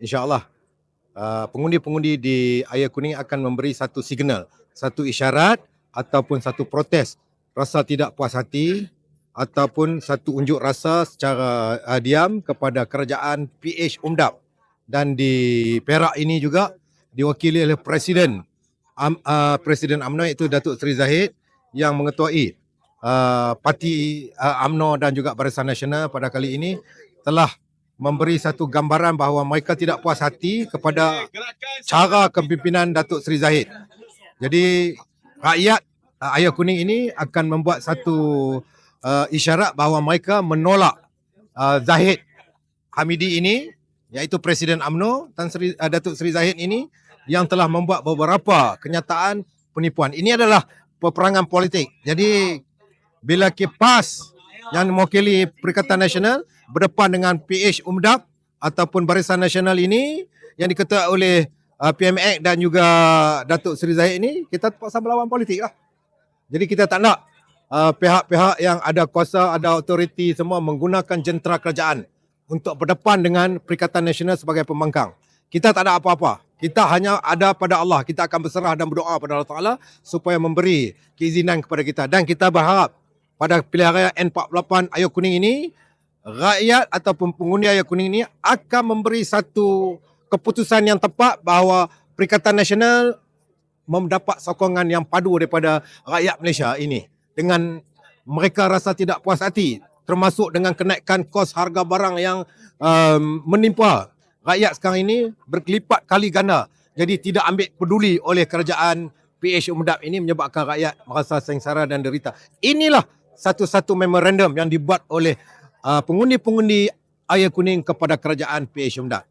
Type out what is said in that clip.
insyaAllah uh, pengundi-pengundi di Air Kuning akan memberi satu signal, satu isyarat ataupun satu protes rasa tidak puas hati ataupun satu unjuk rasa secara uh, diam kepada kerajaan PH UMDAP dan di Perak ini juga diwakili oleh Presiden um, uh, Presiden UMNO iaitu Datuk Seri Zahid yang mengetuai uh, parti uh, UMNO dan juga Barisan Nasional pada kali ini telah memberi satu gambaran bahawa mereka tidak puas hati kepada cara kepimpinan Datuk Seri Zahid. Jadi rakyat Ayah Kuning ini akan membuat satu uh, isyarat bahawa mereka menolak uh, Zahid Hamidi ini iaitu Presiden AMNO Tan Sri, uh, Datuk Seri Zahid ini yang telah membuat beberapa kenyataan penipuan. Ini adalah peperangan politik. Jadi bila KIPAS yang mewakili Perikatan Nasional berdepan dengan PH UMDAP ataupun Barisan Nasional ini yang diketuai oleh uh, PMX dan juga Datuk Seri Zahid ini kita terpaksa melawan politik lah. Jadi kita tak nak uh, pihak-pihak yang ada kuasa, ada autoriti semua menggunakan jentera kerajaan untuk berdepan dengan Perikatan Nasional sebagai pembangkang. Kita tak ada apa-apa. Kita hanya ada pada Allah. Kita akan berserah dan berdoa pada Allah Ta'ala supaya memberi keizinan kepada kita. Dan kita berharap pada pilihan raya N48 Ayah Kuning ini, rakyat ataupun pengundi Ayah Kuning ini akan memberi satu keputusan yang tepat bahawa Perikatan Nasional mendapat sokongan yang padu daripada rakyat Malaysia ini. Dengan mereka rasa tidak puas hati termasuk dengan kenaikan kos harga barang yang um, menimpa rakyat sekarang ini berkelipat kali ganda. Jadi tidak ambil peduli oleh kerajaan PH Umdap ini menyebabkan rakyat merasa sengsara dan derita. Inilah satu-satu memorandum yang dibuat oleh uh, pengundi-pengundi Air Kuning kepada kerajaan PH Umdap.